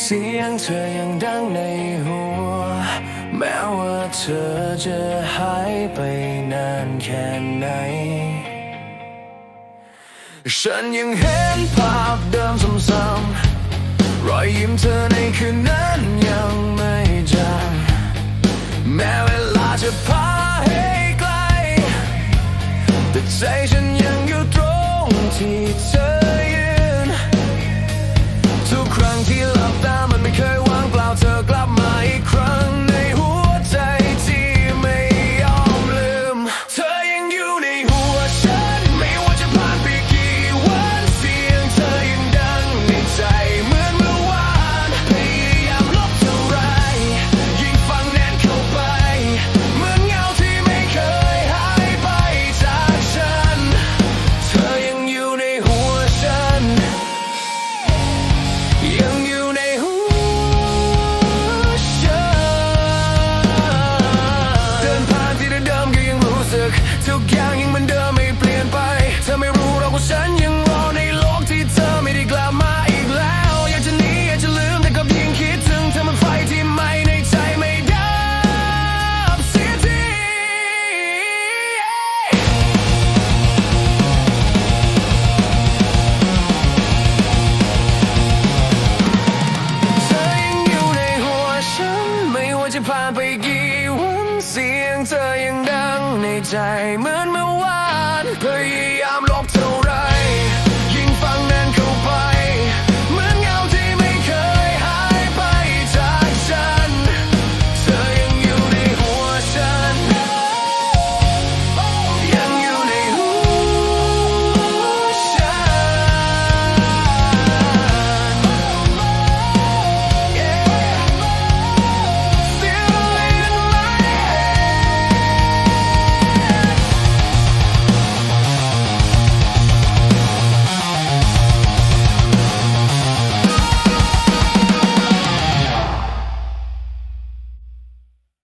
เสียงเธอยังดังในหัว แม้ว่าเธอจะหายไปนานแค่ไหน ฉันยังเห็นภาพเดิมซ้ำๆรอยยิ้มเธอในคืนนั้นยังไม่จางแม้เวลาจะพาให้ไกล แต่ใจฉันยังอยู่ตรงที่เธอ จะผ่านไปกี่วันเสียงเธอยังดังในใจเหมือนเมื่อวานเพื่อ